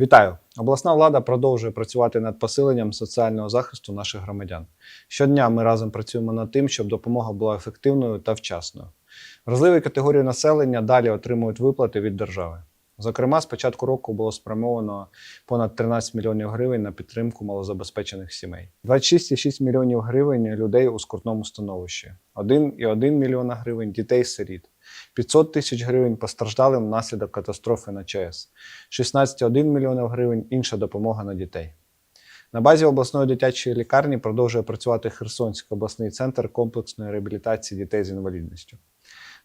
Вітаю! Обласна влада продовжує працювати над посиленням соціального захисту наших громадян. Щодня ми разом працюємо над тим, щоб допомога була ефективною та вчасною. Вразливі категорії населення далі отримують виплати від держави. Зокрема, з початку року було спрямовано понад 13 мільйонів гривень на підтримку малозабезпечених сімей, 26,6 мільйонів гривень людей у скрутному становищі, 1,1 мільйона гривень дітей-сиріт, 500 тисяч гривень постраждалим внаслідок катастрофи на ЧАЕС, 16,1 мільйонів гривень інша допомога на дітей. На базі обласної дитячої лікарні продовжує працювати Херсонський обласний центр комплексної реабілітації дітей з інвалідністю.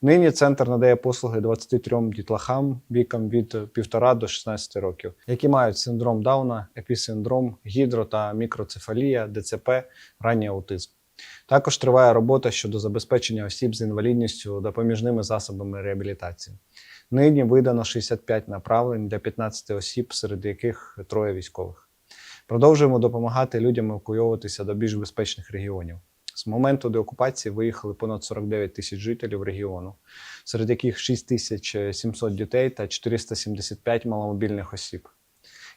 Нині центр надає послуги 23 дітлахам віком від 1,5 до 16 років, які мають синдром Дауна, епісиндром, гідро та мікроцефалія, ДЦП, ранній аутизм. Також триває робота щодо забезпечення осіб з інвалідністю допоміжними засобами реабілітації. Нині видано 65 направлень для 15 осіб, серед яких троє військових. Продовжуємо допомагати людям евакуйовуватися до більш безпечних регіонів. З моменту деокупації виїхали понад 49 тисяч жителів регіону, серед яких 6700 дітей та 475 маломобільних осіб.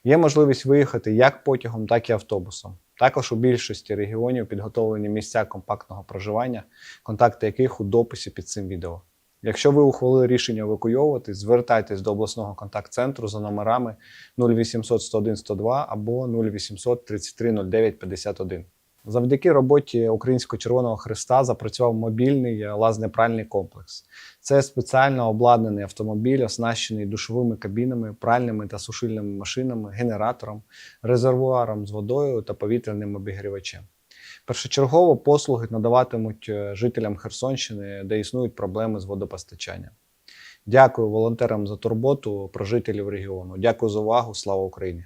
Є можливість виїхати як потягом, так і автобусом. Також у більшості регіонів підготовлені місця компактного проживання, контакти яких у дописі під цим відео. Якщо ви ухвалили рішення евакуйовувати, звертайтесь до обласного контакт-центру за номерами 0800 101 102 або 0800 33 09 51. Завдяки роботі Українського Червоного Христа запрацював мобільний лазнепральний комплекс. Це спеціально обладнаний автомобіль, оснащений душовими кабінами, пральними та сушильними машинами, генератором, резервуаром з водою та повітряним обігрівачем. Першочергово послуги надаватимуть е, жителям Херсонщини, де існують проблеми з водопостачанням. Дякую волонтерам за турботу про жителів регіону. Дякую за увагу. Слава Україні!